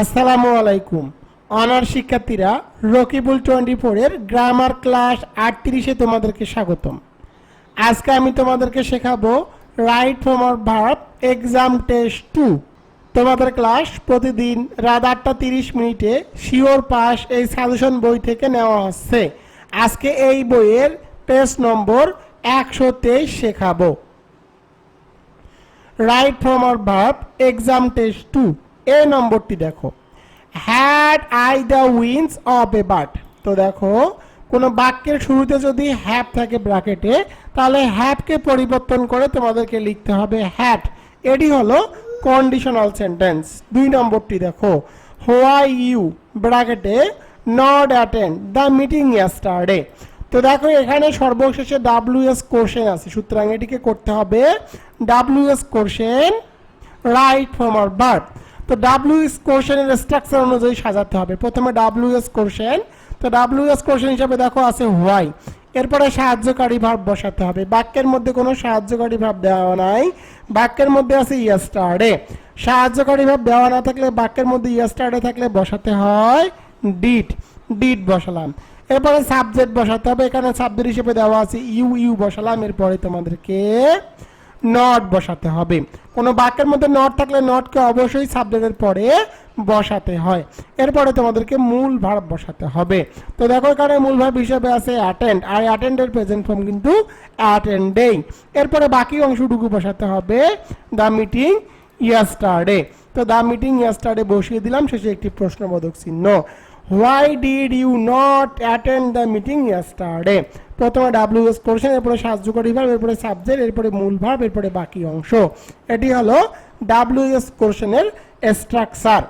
আসসালামু আলাইকুম। অনার শিক্ষার্থীরা, রকিবুল টোয়েন্টি ফোরের গ্রামার ক্লাস আটত্রিশে তোমাদেরকে স্বাগতম। আজকে আমি তোমাদেরকে শেখাবো right form of verb exam test two. তোমাদের ক্লাস প্রতিদিন রাত আটটা তিরিশ মিনিটে শিওর পাস এই সাজেশন বই থেকে নেওয়া হচ্ছে। আজকে এই বইয়ের পেজ নম্বর একশো তেইশ শেখাবো। Right form of verb exam test two. এ নম্বরটি দেখো। Had I the wings of a bird তো দেখো, কোনো বাক্যের শুরুতে যদি হ্যাপ থাকে ব্র্যাকেটে তাহলে হ্যাপকে পরিবর্তন করে তোমাদেরকে লিখতে হবে হ্যাট এটি হলো কন্ডিশনাল সেন্টেন্স দুই নম্বরটি দেখো। হোয়াই ইউ ব্র্যাকেটে not attend the meeting yesterday তো দেখো, এখানে সর্বশেষে ডাব্লিউ এস কোশ্চেন আছে। সুতরাং এটিকে করতে হবে W H question right form of birth তো ডাব্লিউ এস কোশ্চেনের স্ট্রাকচার অনুযায়ী সাজাতে হবে। প্রথমে ডাব্লিউ এস কোশ্চেন তো ডাব্লিউ এস কোশ্চেন হিসাবে দেখো আছে হোয়াই এরপরে সাহায্যকারী ভাব বসাতে হবে। বাক্যের মধ্যে কোনো সাহায্যকারী ভাব দেওয়া নাই। বাক্যের মধ্যে আছে ইয়েস্টারডে সাহায্যকারী ভাব দেওয়া না থাকলে বাক্যের মধ্যে ইয়েস্টারডে থাকলে বসাতে হয় ডিট ডিট বসালাম। এরপরে সাবজেক্ট বসাতে হবে। এখানে সাবজেক্ট হিসেবে দেওয়া আছে ইউ ইউ বসালাম। এরপরে তোমাদেরকে নট বসাতে হবে। কোনো বাক্যের মধ্যে নট থাকলে নটকে অবশ্যই সাবজেক্টের পরে বসাতে হয়। এরপরে তোমাদেরকে মূল ভার্ব বসাতে হবে। তো দেখো এখানে মূল ভার্ব হিসেবে আছে অ্যাটেন্ড আর অ্যাটেন্ডের প্রেজেন্ট ফর্ম কিন্তু অ্যাটেন্ডিং এরপরে বাকি অংশটুকু বসাতে হবে দ্য মিটিং ইয়াস্টারডে তো দ্য মিটিং ইয়াস্টারডে বসিয়ে দিলাম, শেষে একটি প্রশ্নবোধক চিহ্ন। Why did you not attend the meeting yesterday প্রথমে ডাব্লিউ এস কোর্সেন এরপরে সাহায্যকারী ভার্ব এরপরে সাবজেক্ট এরপরে মূল ভার্ব এরপরে বাকি অংশ। এটি হলো ডাব্লিউ এস কোর্সেনের স্ট্রাকচার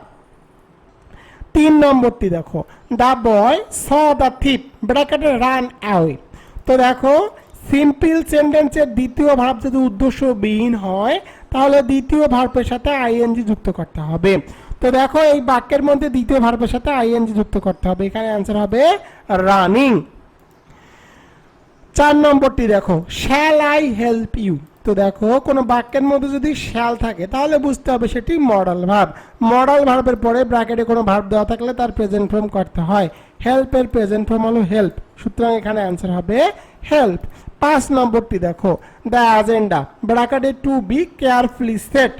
তিন নম্বরটি দেখো। The boy saw the thief ব্র্যাকেটে রান অ্যাওয়ে তো দেখো সিম্পল সেন্টেন্সের দ্বিতীয় ভার্ব যদি উদ্দেশ্যবিহীন হয়, তাহলে দ্বিতীয় ভার্বের সাথে আইএনজি যুক্ত করতে হবে। তো দেখো, এই বাক্যের মধ্যে দ্বিতীয় ভার্বের সাথে আইএনজি যুক্ত করতে হবে। এখানে অ্যান্সার হবে রানিং চার নম্বরটি দেখো শ্যাল আই হেল্প ইউ তো দেখো, কোনো বাক্যের মধ্যে যদি শ্যাল থাকে, তাহলে বুঝতে হবে সেটি মডাল ভার্ব মডাল ভার্বের পরে ব্র্যাকেটে কোনো ভার্ব দেওয়া থাকলে তার প্রেজেন্ট ফর্ম করতে হয়। হেল্পের প্রেজেন্ট ফর্ম হলো হেল্প সুতরাং এখানে অ্যান্সার হবে হেল্প পাঁচ নম্বরটি দেখো দ্য অ্যাজেন্ডা ব্র্যাকেটে টু বি কেয়ারফুলি সেট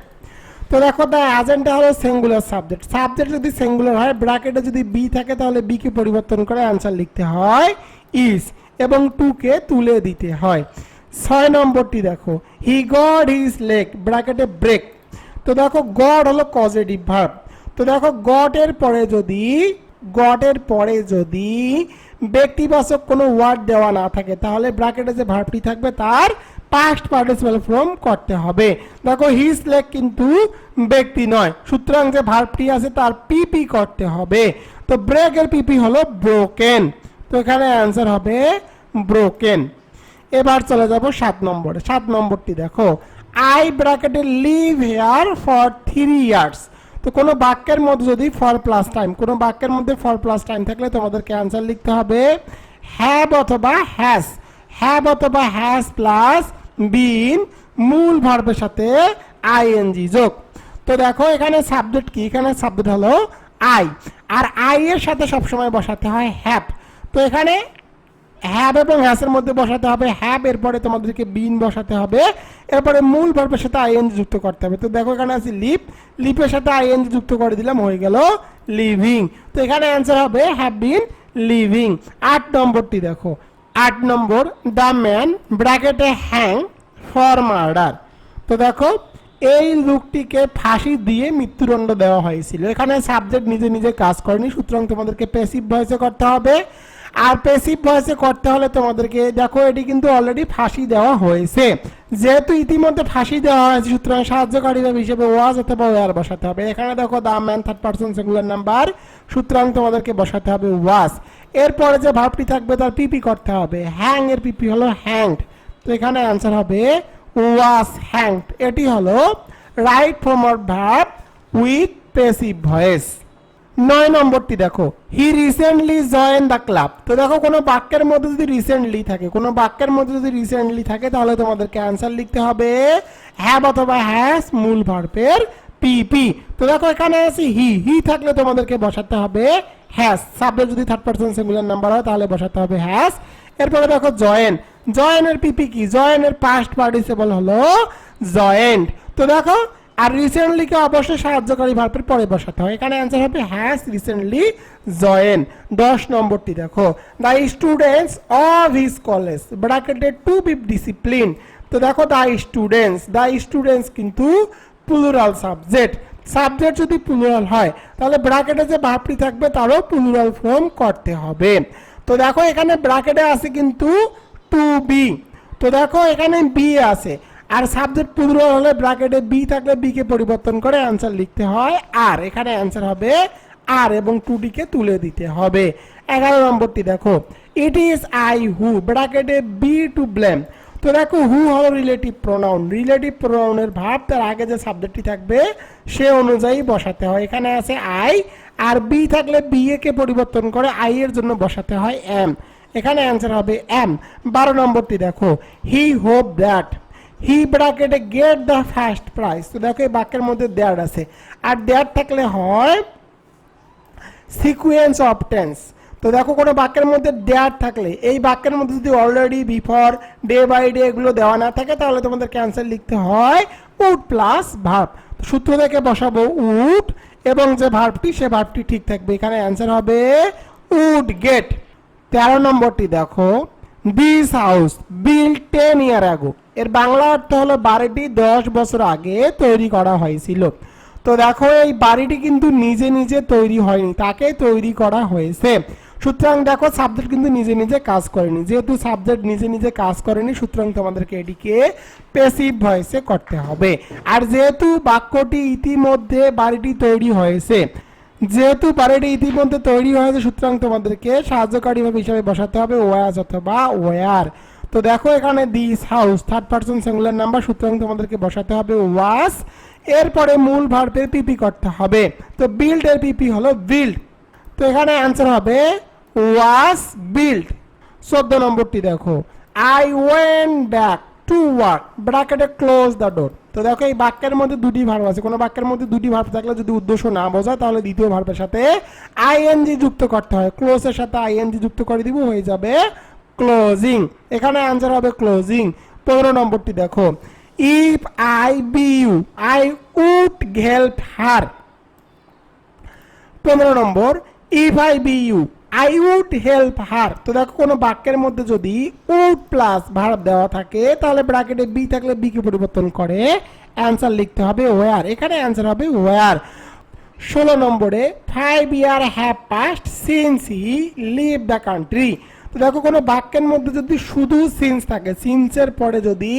তো দেখো দ্য অ্যাজেন্ডা হলো সিঙ্গুলার সাবজেক্ট সাবজেক্ট যদি সিঙ্গুলার হয় ব্র্যাকেটে যদি বি থাকে, তাহলে বি কে পরিবর্তন করে অ্যান্সার লিখতে হয় ইজ এবং টুকে তুলে দিতে হয়। ছয় নম্বরটি দেখো। হি গড হিজ লেগ ব্র্যাকেটে ব্রেক তো দেখো গড হলো পজিটিভ ভার্ব তো দেখো, গডের পরে যদি, গডের পরে যদি ব্যক্তিবাচক কোনো ওয়ার্ড দেওয়া না থাকে, তাহলে ব্র্যাকেটে যে ভার্বটি থাকবে, তার পাস্ট পার্টিসিপাল ফর্ম করতে হবে। দেখো হিজ লেগ কিন্তু ব্যক্তি নয়। সুতরাং যে ভার্বটি আছে, তার পিপি করতে হবে। তো ব্রেকের পিপি হলো ব্রোকেন তো এখানে অ্যান্সার হবে ব্রোকেন এবার চলে যাব সাত নম্বরে। সাত নম্বরটি দেখো। আই ব্র্যাকেটে live here for three years তো কোনো বাক্যের মধ্যে যদি ফর প্লাস টাইম কোনো বাক্যের মধ্যে ফর প্লাস টাইম থাকলে তোমাদেরকে অ্যান্সার লিখতে হবে হ্যাভ অথবা হ্যাস হ্যাভ অথবা হ্যাস প্লাস বিন মূল ভার্বের সাথে আইএনজি যোগ। তো দেখো এখানে সাবজেক্ট কি? এখানে সাবজেক্ট হলো আই আর আই এর সাথে সবসময় বসাতে হয় হ্যাভ তো এখানে হ্যাব এবং হ্যাসের মধ্যে বসাতে হবে। হ্যাব এরপরে তোমাদেরকে বিন বসাতে হবে। এরপরে মূল ভার্বের সাথে আইএনজি যুক্ত করতে হবে। তো দেখো এখানে আছে লিপ লিপের সাথে আইএনজি যুক্ত করে দিলাম, হয়ে গেল লিভিং তো এখানে অ্যান্সার হবে হ্যাভ বিন লিভিং আট নম্বরটি দেখো। আট নম্বর দ্য ম্যান ব্র্যাকেটে হ্যাং ফর মার্ডার তো দেখো, এই লোকটিকে ফাঁসি দিয়ে মৃত্যুদণ্ড দেওয়া হয়েছিল। এখানে সাবজেক্ট নিজে নিজে কাজ করেনি, সুতরাং তোমাদেরকে প্যাসিভ ভয়েসে করতে হবে। আর প্যাসিভ ভয়েসে করতে হলে তোমাদেরকে, দেখো, এটি কিন্তু অলরেডি ফাঁসি দেওয়া হয়েছে। যেহেতু ইতিমধ্যে ফাঁসি দেওয়া হয়েছে, সুতরাং সাহায্যকারী হিসেবে ওয়াজ অথবা ওয়ার বসাতে হবে। এখানে দেখো the man third person singular number সুতরাং তোমাদেরকে বসাতে হবে ওয়াজ এরপরে যে ভাবটি থাকবে, তার পিপি করতে হবে। হ্যাং এর পিপি হলো হ্যাংড তো এখানে অ্যান্সার হবে ওয়াজ হ্যাংড এটি হলো right form of verb with passive voice নয় নম্বরটি দেখো। He recently join the club তো দেখো, কোনো বাক্যের মধ্যে যদি রিসেন্টলি থাকে, কোনো বাক্যের মধ্যে যদি রিসেন্টলি থাকে, তাহলে তোমাদেরকে অ্যান্সার লিখতে হবে হ্যাভ অথবা হ্যাস মূল ভার্বের পি পি তো দেখো, এখানে আছে হি হি থাকলে তোমাদেরকে বসাতে হবে হ্যাস সাবজেক্ট যদি থার্ড পার্সন সিঙ্গুলার নাম্বার হয়, তাহলে বসাতে হবে হ্যাস এরপরে দেখো জয়েন জয়েনের পিপি কি? জয়েনের পাস্ট পার্টিসিপল হলো জয়েন্ট তো দেখো আর রিসেন্টলিকে অবশ্যই সাহায্যকারী ভার্বের পরে বসাতে হয় এখানে অ্যান্সার হবে হ্যাজ রিসেন্টলি জয়েন দশ নম্বরটি দেখো। The students of his college bracketed to be discipline তো দেখো দ্য স্টুডেন্টস দ্য স্টুডেন্টস কিন্তু প্লুরাল সাবজেক্ট সাবজেক্ট যদি প্লুরাল হয়, তাহলে ব্র্যাকেটে যে ভাবটি থাকবে, তারও প্লুরাল ফর্ম করতে হবে। তো দেখো, এখানে ব্র্যাকেটে আছে কিন্তু টু বি তো দেখো, এখানে বি আছে। আর সাবজেক্ট প্লুরাল হলে ব্র্যাকেটে বি থাকলে বি কে পরিবর্তন করে অ্যান্সার লিখতে হয় আর এখানে অ্যান্সার হবে আর এবং টু কে তুলে দিতে হবে। এগারো নম্বরটি দেখো। ইট ইজ আই হু ব্র্যাকেটে বি টু ব্লেম তো দেখো হু হলো রিলেটিভ প্রোনাউন রিলেটিভ প্রোনাউনের ভাব তার আগে যে সাবজেক্টটি থাকবে, সে অনুযায়ী বসাতে হয়। এখানে আছে আই আর বি থাকলে বি এ কে পরিবর্তন করে আই এর জন্য বসাতে হয় এম এখানে অ্যান্সার হবে এম বারো নম্বরটি দেখো। হি হোপ দ্যাট হি ব্র্যাকেটে গেট দ্য ফার্স্ট প্রাইজ তো দেখো এই বাক্যের মধ্যে দেয়ার আছে। আর দেয়ার থাকলে হয় সিকুয়েন্স অফ টেন্স তো দেখো কোনো বাক্যের মধ্যে ডেয়ার থাকলে, এই বাক্যের মধ্যে যদি already before day by day এগুলো দেওয়া না থাকে, তাহলে তোমাদের ক্যান্সার লিখতে হয় উড প্লাস ভার্ব সূত্র থেকে বসাবো উড এবং যে ভার্বটি সে ভার্বটি ঠিক থাকবে। এখানে অ্যান্সার হবে উড গেট তেরো নম্বরটি দেখো। This house build ten year ago এর বাংলা অর্থ হলো বাড়িটি দশ বছর আগে তৈরি করা হয়েছিল। তো দেখো, এই বাড়িটি কিন্তু নিজে নিজে তৈরি হয়নি তাকে তৈরি করা হয়েছে। সুতরাং দেখো সাবজেক্ট কিন্তু নিজে নিজে কাজ করেনি। যেহেতু সাবজেক্ট নিজে নিজে কাজ করেনি, সুতরাং তোমাদেরকে এটিকে পেসিভ ভয়েসে করতে হবে। আর যেহেতু বাক্যটি ইতিমধ্যে বাড়িটি তৈরি হয়েছে, যেহেতু বাড়িটি ইতিমধ্যে তৈরি হয়েছে, সুতরাং তোমাদেরকে সাহায্যকারী ভাবে হিসাবে বসাতে হবে ওয়াজ অথবা ওয়ার তো দেখো এখানে this house third person singular number সুতরাং তোমাদেরকে বসাতে হবে ওয়াস এরপরে মূল ভার্বের পিপি করতে হবে। তো বিল্ড এর পিপি হলো বিল্ড তো এখানে অ্যান্সার হবে ওয়াস বিল্ড চোদ্দ নম্বরটি দেখো। I went back to work ব্র্যাকেটে ক্লোজ দ্য ডোর তো দেখো এই বাক্যের মধ্যে দুটি ভার্ব আছে। কোনো বাক্যের মধ্যে দুটি ভার্ব থাকলে যদি উদ্দেশ্য না বোঝায়, তাহলে দ্বিতীয় ভার্বের সাথে আইএনজি যুক্ত করতে হয়। ক্লোজের সাথে আইএনজি যুক্ত করে দিব, হয়ে যাবে ক্লোজিং এখানে অ্যান্সার হবে ক্লোজিং পনেরো নম্বরটি দেখো। If I be you I would help her পনেরো নম্বর if I be you I would help her তো দেখো কোনো বাক্যের মধ্যে যদি উড প্লাস ভার্ব দেওয়া থাকে, তাহলে ব্র্যাকেটে বি থাকলে বিকে পরিবর্তন করে? অ্যান্সার লিখতে হবে ওয়ার এখানে অ্যান্সার হবে ওয়ার ষোলো নম্বরে five year have passed since he leave the country তো দেখো, কোনো বাক্যের মধ্যে যদি শুধু সিন্স থাকে সিন্সের পরে যদি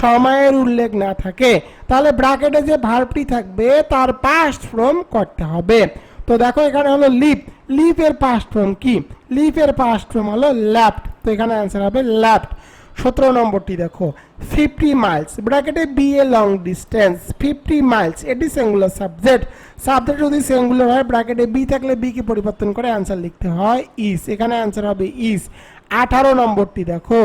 সময়ের উল্লেখ না থাকে, তাহলে ব্র্যাকেটে যে ভার্বটি থাকবে, তার পাস্ট ফ্রম করতে হবে। তো দেখো, এখানে হলো লিপ লিপের পাস্ট ফ্রম কি? লিপের পাস্ট ফ্রম হলো ল্যাফট তো এখানে অ্যান্সার হবে ল্যাফট সতেরো নম্বরটি দেখো। ফিফটি মাইলস ব্র্যাকেটে be a long distance fifty miles এটি সিঙ্গুলার সাবজেক্ট সাবজেক্ট যদি সিঙ্গুলার হয় ব্র্যাকেটে বি থাকলে বি কে পরিবর্তন করে অ্যান্সার লিখতে হয় ইস এখানে অ্যান্সার হবে ইস আঠারো নম্বরটি দেখো।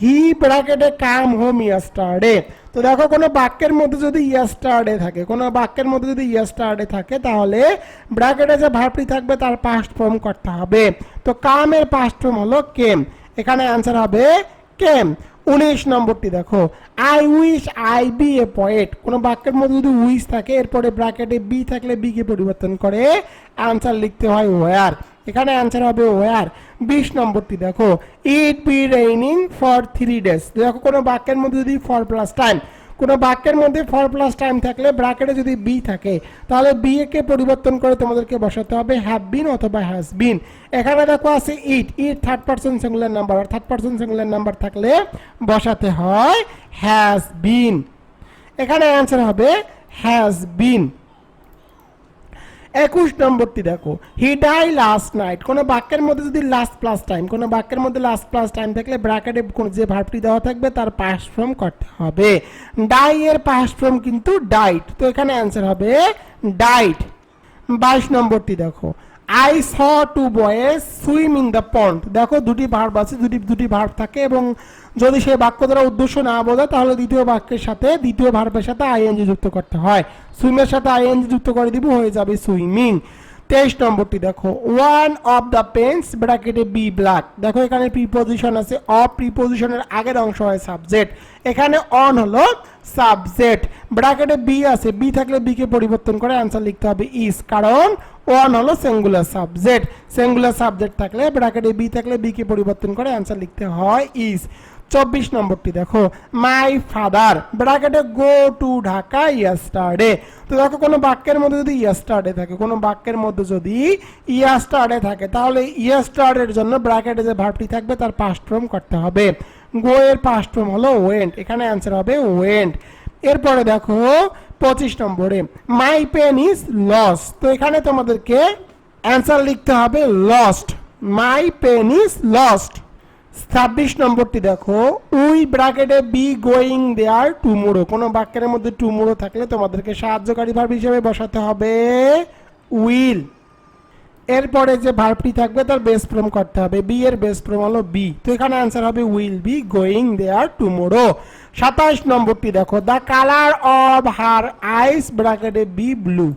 হি ব্র্যাকেটে কাম হোম ইয়াস্টারডে তো দেখো, কোনো বাক্যের মধ্যে যদি ইয়াস্টারডে থাকে, কোনো বাক্যের মধ্যে যদি ইয়াস্টারডে থাকে, তাহলে ব্র্যাকেটে যে ভার্বটি থাকবে, তার পাস্ট ফর্ম করতে হবে। তো কামের পাস্ট ফর্ম হলো কেম এখানে অ্যান্সার হবে কেম? উনিশ নম্বরটি দেখো। I wish I be a poet কোনো বাক্যের মধ্যে যদি উইশ থাকে, এরপরে ব্র্যাকেটে বি থাকলে বিকে পরিবর্তন করে? অ্যান্সার লিখতে হয় ওয়ার এখানে অ্যান্সার হবে ওয়ার বিশ নম্বরটি দেখো। It be raining for three days দেখো কোনো বাক্যের মধ্যে যদি ফর প্লাস টাইম কোনো বাক্যের মধ্যে ফর প্লাস টাইম থাকলে ব্র্যাকেটে যদি বি থাকে, তাহলে বি কে পরিবর্তন করে তোমাদেরকে বসাতে হবে হ্যাভ বিন অথবা হ্যাজ বিন এখানে দেখো আছে it it third person singular number R third person singular number থাকলে বসাতে হয় হ্যাজ বিন এখানে অ্যান্সার হবে হ্যাজ বিন একুশ নম্বরটি দেখো। হি ডাই লাস্ট নাইট কোনো বাক্যের মধ্যে যদি লাস্ট প্লাস টাইম কোনো বাক্যের মধ্যে লাস্ট প্লাস টাইম থাকলে ব্র্যাকেটে কোন যে ভার্বটি দেওয়া থাকবে, তার পাস ফর্ম করতে হবে। ডাই এর পাস ফর্ম কিন্তু ডাইট তো এখানে অ্যান্সার হবে ডাইট বাইশ নম্বরটি দেখো। I saw two boys swim in the pond দেখো, দুটি ভার্ব আছে, দুটি দুটি ভার্ব থাকে এবং যদি সেই বাক্য দ্বারা উদ্দেশ্য না বোঝায় তাহলে দ্বিতীয় বাক্যের সাথে, দ্বিতীয় ভার্বের সাথে আইএনজি যুক্ত করতে হয়। সুইমের সাথে আইএনজি যুক্ত করে দিব, হয়ে যাবে সুইমিং তেইশ নম্বরটি দেখো। ওয়ান অফ দ্য পেন্স ব্র্যাকেটে বি ব্ল্যাক দেখো এখানে প্রিপোজিশন আছে। অফ প্রিপোজিশনের আগের অংশ হয় সাবজেক্ট এখানে অন হলো সাবজেক্ট ব্র্যাকেটে বি আছে। বি থাকলে বি কে পরিবর্তন করে অ্যান্সার লিখতে হবে ইস কারণ ওয়ান হলো সিঙ্গুলার সাবজেক্ট সিঙ্গুলার সাবজেক্ট থাকলে ব্র্যাকেটে বি থাকলে বি কে পরিবর্তন করে অ্যান্সার লিখতে হয় ইস চব্বিশ নম্বরটি দেখো মাই ফাদার ব্র্যাকেটে গো টু ঢাকা ইয়াস্টারডে তো দেখো, কোনো বাক্যের মধ্যে যদি ইয়াস্টারডে থাকে, কোনো বাক্যের মধ্যে যদি ইয়াস্টারডে থাকে, তাহলে ইয়াস্টারডের জন্য ব্র্যাকেটে যে ভার্বটি থাকবে, তার পাস্ট ফর্ম করতে হবে। গো এর পাস্ট ফর্ম হলো ওয়েন্ট এখানে অ্যান্সার হবে ওয়েন্ট এরপরে দেখো, পঁচিশ নম্বরে মাই পেন ইজ লস তো এখানে তোমাদেরকে অ্যান্সার লিখতে হবে lost my pen is lost ছাব্বিশ নম্বরটি দেখো, উই ব্র্যাকেটে বি গোয়িং দেয়ার টুমোরো। কোনো বাক্যের মধ্যে টুমোরো থাকলে তোমাদেরকে সাহায্যকারী ভার্ব হিসেবে বসাতে হবে উইল। এরপরে যে ভার্বটি থাকবে তার বেস ফ্রম করতে হবে। বি এর বেস ফ্রম হলো বি। তো এখানে অ্যান্সার হবে will be going there tomorrow. সাতাশ নম্বরটি দেখো, the colour of her eyes ব্র্যাকেটে বি ব্লু।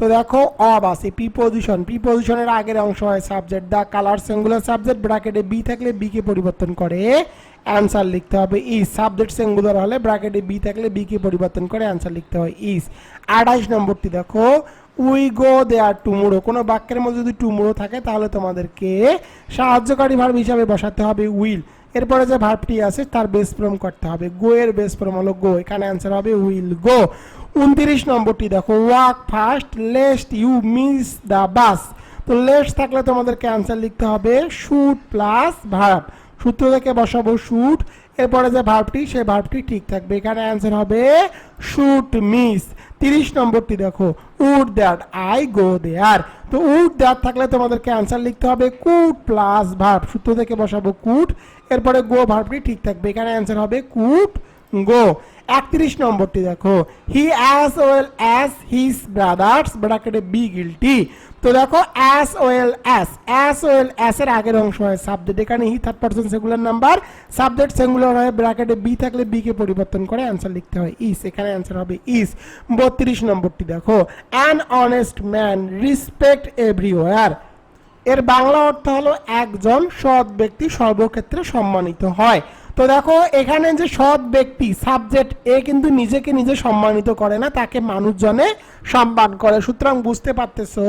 তো দেখো, অব আছে পি পজিশন পি পজিশনের আগের অংশ হয় subject the colour singular subject ব্র্যাকেটে বি থাকলে বি কে পরিবর্তন করে অ্যান্সার লিখতে হবে ইস সাবজেক্ট সিঙ্গুলার হলে ব্র্যাকেটে বি থাকলে বি কে পরিবর্তন করে অ্যান্সার লিখতে হয় ইস আঠাশ নম্বরটি দেখো উই গো দেয়ার টুমুরো কোনো বাক্যের মধ্যে যদি টুমুরো থাকে, তাহলে তোমাদেরকে সাহায্যকারী ভার্ব হিসাবে বসাতে হবে উইল এরপরে যে ভার্বটি আছে, তার বেস ফর্ম করতে হবে। গো এর বেস ফর্ম হলো গো এখানে অ্যান্সার হবে উইল গো উনত্রিশ নম্বরটি দেখো। Walk fast lest you miss the bus তো লেস্ট থাকলে তোমাদেরকে অ্যান্সার লিখতে হবে শুট প্লাস ভার্ব সূত্র থেকে বসাবো শুট এরপরে যে ভার্বটি সেই ভার্বটি ঠিক থাকবে। এখানে অ্যান্সার হবে শুট মিস তিরিশ নম্বরটি দেখো, would that I go there. তো উড দ্যাট থাকলে তোমাদেরকে অ্যান্সার লিখতে হবে, কুট প্লাস ভার্ব। সূত্র থেকে বসাবো কুট, এরপরে গো ভার্বটি ঠিক থাকবে। এখানে অ্যান্সার হবে কুট গো, একত্রিশ নম্বরটি দেখো। He as well as his brothers ব্র্যাকেটে বি গিলটি তো দেখো as well as as well as এর আগের অংশ হয় সাবজেক্ট এখানে he third person singular number subject singular হয় ব্র্যাকেটে বি থাকলে বি কে পরিবর্তন করে অ্যান্সার লিখতে হয় ইস এখানে অ্যান্সার হবে ইস বত্রিশ নম্বরটি দেখো। An honest man respect everywhere এর বাংলা অর্থ হলো একজন সৎ ব্যক্তি সর্বক্ষেত্রে সম্মানিত হয়। তো দেখো, এখানে যে সৎ ব্যক্তি সাবজেক্ট এ কিন্তু নিজেকে নিজে সম্মানিত করে না, তাকে মানুষজনে সম্মান করে। সুতরাং বুঝতে পারতেছো,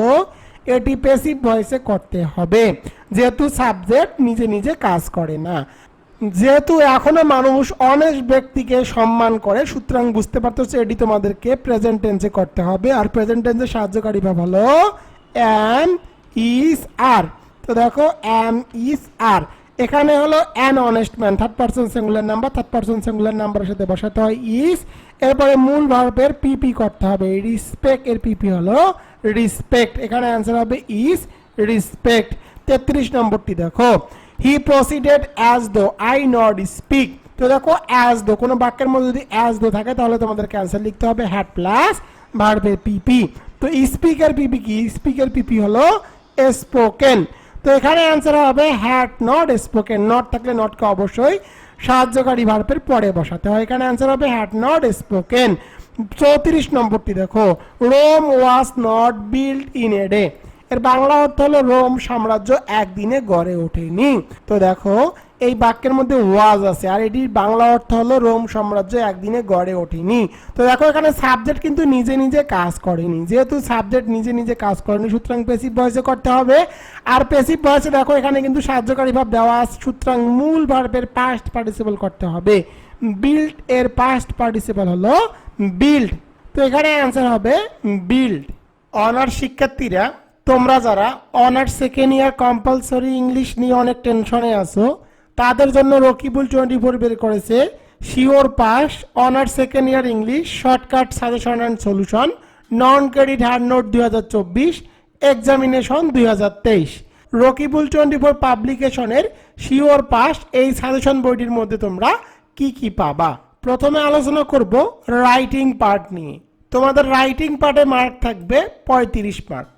এটি পেসিভ ভয়েসে করতে হবে। যেহেতু সাবজেক্ট নিজে নিজে কাজ করে না। যেহেতু এখনও মানুষ অনেক ব্যক্তিকে সম্মান করে, সুতরাং বুঝতে পারতেছো, এটি তোমাদেরকে প্রেজেন্ট টেন্সে করতে হবে। আর প্রেজেন্ট টেন্সে সাহায্যকারী ভাব হলো অ্যাম ইস আর তো দেখো অ্যাম ইস আর এখানে হলো an honest man third person singular number third person singular নাম্বারের সাথে বসাতে হয় ইস এরপরে মূল ভার্বের পিপি করতে হবে রিসপেক্ট এর পিপি হলো রিসপেক্ট এখানে অ্যান্সার হবে ইস রিসপেক্ট তেত্রিশ নম্বরটি দেখো he proceeded as though I not speak তো দেখো অ্যাজ দো কোনো বাক্যের মধ্যে যদি অ্যাজ দো থাকে, তাহলে তোমাদের ক্যান্সার লিখতে হবে হ্যাড প্লাস ভার্বের পিপি তো স্পিকার পিপি কি? স্পিকার পিপি হলো স্পোকেন তো এখানে অ্যান্সার হবে হ্যাট নট স্পোকেন নট থাকলে নটকে অবশ্যই সাহায্যকারী ভার্পের পরে বসাতে হয়। এখানে অ্যান্সার হবে হ্যাট নট স্পোকেন চৌত্রিশ নম্বরটি দেখো। Rome was not built in a day এর বাংলা অর্থ হলো রোম সাম্রাজ্য একদিনে গড়ে ওঠেনি। তো দেখো এই বাক্যের মধ্যে ওয়াজ আছে, আর এটির বাংলা অর্থ হলো রোম সাম্রাজ্য একদিনে গড়ে ওঠেনি। তো দেখো এখানে সাবজেক্ট কিন্তু নিজে নিজে কাজ করেনি। যেহেতু সাবজেক্ট নিজে নিজে কাজ করেনি, সুতরাং পেসিভ ভয়েসে করতে হবে। আর পেসিভ ভয়েসে দেখো এখানে কিন্তু সাহায্যকারী ভাব দেওয়া আছে, সুতরাং মূল ভার্বের পাস্ট পার্টিসিপল করতে হবে। বিল্ড এর পাস্ট পার্টিসিপল হলো বিল্ড তো এখানে অ্যান্সার হবে বিল্ড অনার্স শিক্ষার্থীরা, তোমরা যারা honours second year compulsory English নিয়ে অনেক টেনশনে আছো তাদের জন্য রকিবুল টোয়েন্টি ফোর বের করেছে। Sure pass, honours second year English, shortcut suggestion and solution, non credit hand note দুই হাজার চব্বিশ, এক্সামিনেশন দুই হাজার তেইশ। রকিবুল টোয়েন্টি ফোর পাবলিকেশনের শিওর পাস এই সাজেশন বইটির মধ্যে তোমরা কি কি পাবা? প্রথমে আলোচনা করব রাইটিং পার্ট নিয়ে। তোমাদের রাইটিং পার্টে মার্ক থাকবে পঁয়ত্রিশ মার্ক।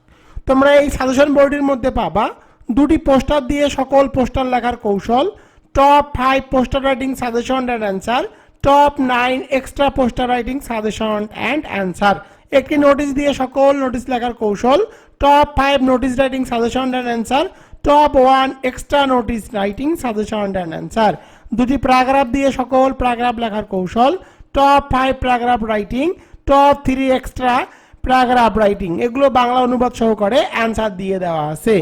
তোমরা এই সাজেশন বোর্ডের মধ্যে পাবা দুটি পোস্টার দিয়ে সকল পোস্টার লেখার কৌশল top five poster writing suggestion and answer top nine extra poster writing suggestion and answer একটি নোটিশ দিয়ে সকল নোটিশ লেখার কৌশল। Top five notice writing suggestion and answer top one extra notice writing suggestion and answer দুটি paragraph দিয়ে সকল paragraph লেখার কৌশল। Top five paragraph writing top three extra paragraph writing এগুলো বাংলা অনুবাদ সহকারে অ্যান্সার দিয়ে দেওয়া আছে।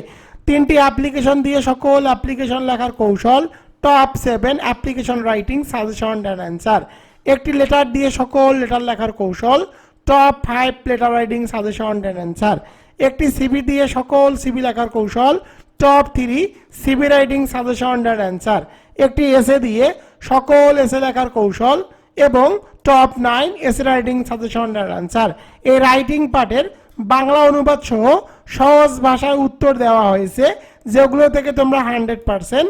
তিনটি অ্যাপ্লিকেশন দিয়ে সকল অ্যাপ্লিকেশন লেখার কৌশল। Top seven application writing suggestion and answer একটি লেটার দিয়ে সকল লেটার লেখার কৌশল top five letter writing suggestion and answer একটি সিবি দিয়ে সকল সিবি লেখার কৌশল top three CV writing suggestion and answer একটি এসে দিয়ে সকল এসে লেখার কৌশল এবং top nine essay writing suggestion and answer এই রাইটিং পার্টের বাংলা অনুবাদ সহ সহজ ভাষায় উত্তর দেওয়া হয়েছে, যেগুলো থেকে তোমরা হান্ড্রেড পার্সেন্ট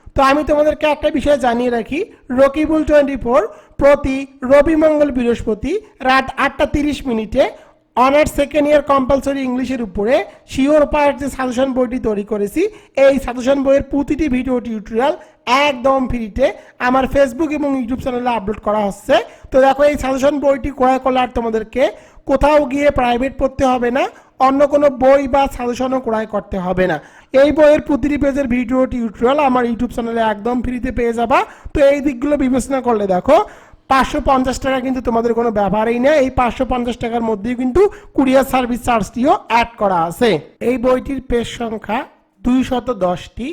তো আমি তোমাদেরকে একটা বিষয় জানিয়ে রাখি। রকিবুল টোয়েন্টি ফোর প্রতি রবি মঙ্গল বৃহস্পতি রাত আটটা তিরিশ মিনিটে অনার্স সেকেন্ড ইয়ার কম্পালসরি ইংলিশের উপরে শিওর পার্ট যে সাজেশন বইটি তৈরি করেছি, এই সাজেশন বইয়ের প্রতিটি ভিডিও টিউটোরিয়াল একদম ফ্রিতে আমার ফেসবুক এবং ইউটিউব চ্যানেলে আপলোড করা হচ্ছে। তো দেখো, এই সাজেশন বইটি ক্রয় করলে আর তোমাদেরকে কোথাও গিয়ে প্রাইভেট পড়তে হবে না, অন্য কোনো বই বা সাজেশনও ক্রয় করতে হবে না। এই বইয়ের প্রতিটি পেজের ভিডিও টিউটোরিয়াল আমার ইউটিউব চ্যানেলে একদম ফ্রিতে পেয়ে যাবা। তো এই দিকগুলো বিবেচনা করলে দেখো পাঁচশো পঞ্চাশ টাকা কিন্তু তোমাদের কোনো ব্যাপারই নেই। এই পাঁচশো পঞ্চাশ টাকার মধ্যেই কিন্তু কুরিয়ার সার্ভিস চার্জটিও অ্যাড করা আছে। এই বইটির পেজ সংখ্যা দুইশত দশটি।